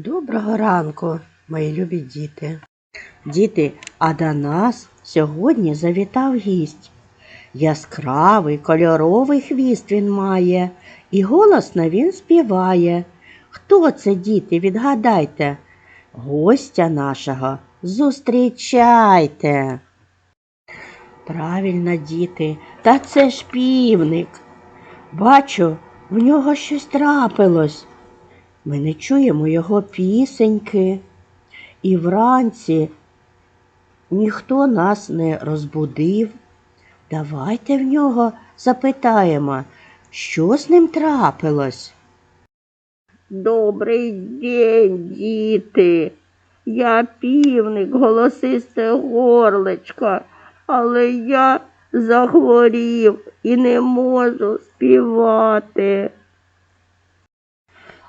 Доброго ранку, мої любі діти. Діти, а до нас сьогодні завітав гість. Яскравий кольоровий хвіст він має, і голосно він співає. Хто це, діти, відгадайте? Гостя нашого зустрічайте. Правильно, діти, та це ж півник. Бачу, в нього щось трапилось. Ми не чуємо його пісеньки, і вранці ніхто нас не розбудив. Давайте в нього запитаємо, що з ним трапилось. Добрий день, діти. Я півник, голосисте горлечко, але я захворів і не можу співати.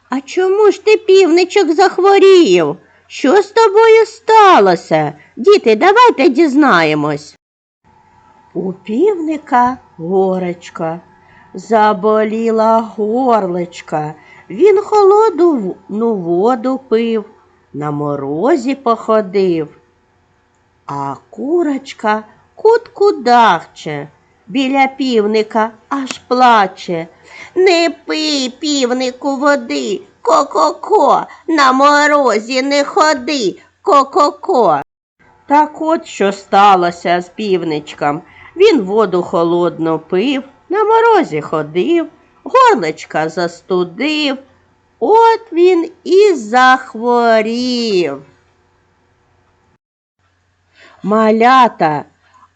А чому ж ти, півничок, захворів? Що з тобою сталося? Діти, давайте дізнаємось. У півника горечка, заболіла горлечка. Він холодну воду пив, на морозі походив. А курочка кутку дахче, біля півника аж плаче. Не пий, півнику, води, ко-ко-ко, на морозі не ходи, ко-ко-ко. Так от що сталося з півничком. Він воду холодну пив, на морозі ходив, горлечка застудив. От він і захворів. Малята,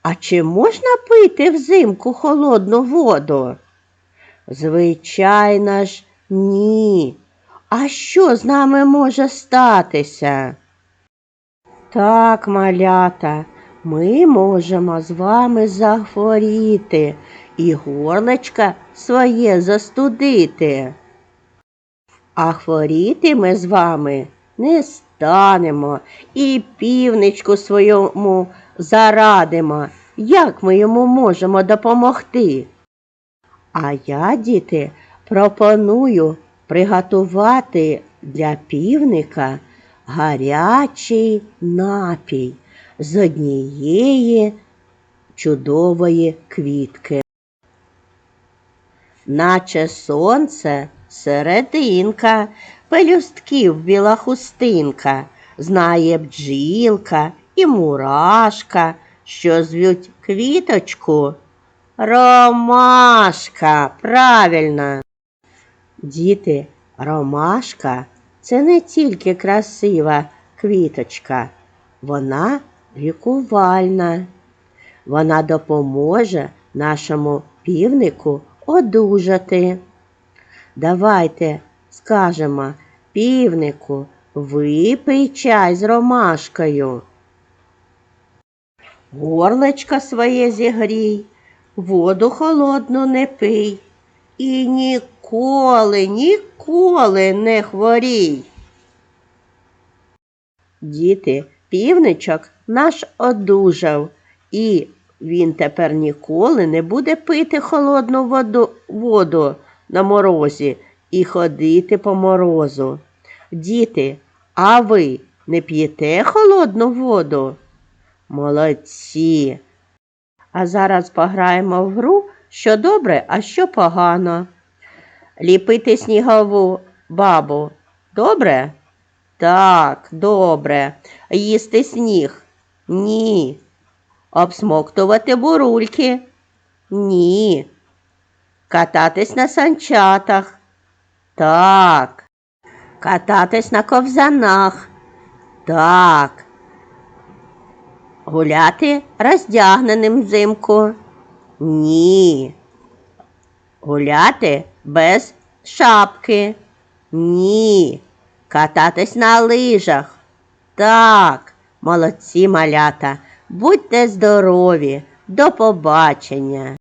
а чи можна пити взимку холодну воду? Звичайно ж, ні. А що з нами може статися? Так, малята, ми можемо з вами захворіти і горлечка своє застудити. А хворіти ми з вами не станемо і півничку своєму зарадимо, як ми йому можемо допомогти. А я, діти, пропоную приготувати для півника гарячий напій з однієї чудової квітки. Наче сонце серединка, пелюстків біла хустинка, знає бджілка і мурашка, що звють квіточку. Ромашка, правильно. Діти, ромашка це не тільки красива квіточка, вона лікувальна. Вона допоможе нашому півнику одужати. Давайте скажемо півнику, випий чай з ромашкою. Горлечко своє зігрій, воду холодну не пий і ніколи, ніколи не хворій. Діти, півничок наш одужав, і він тепер ніколи не буде пити холодну воду, воду на морозі і ходити по морозу. Діти, а ви не п'єте холодну воду? Молодці. А зараз пограємо в гру, що добре, а що погано. Ліпити снігову бабу. Добре? Так, добре. Їсти сніг? Ні. Обсмоктувати бурульки? Ні. Кататись на санчатах? Так. Кататись на ковзанах? Так. Гуляти роздягненим взимку? Ні. Гуляти без шапки? Ні. Кататись на лижах? Так, молодці малята. Будьте здорові. До побачення.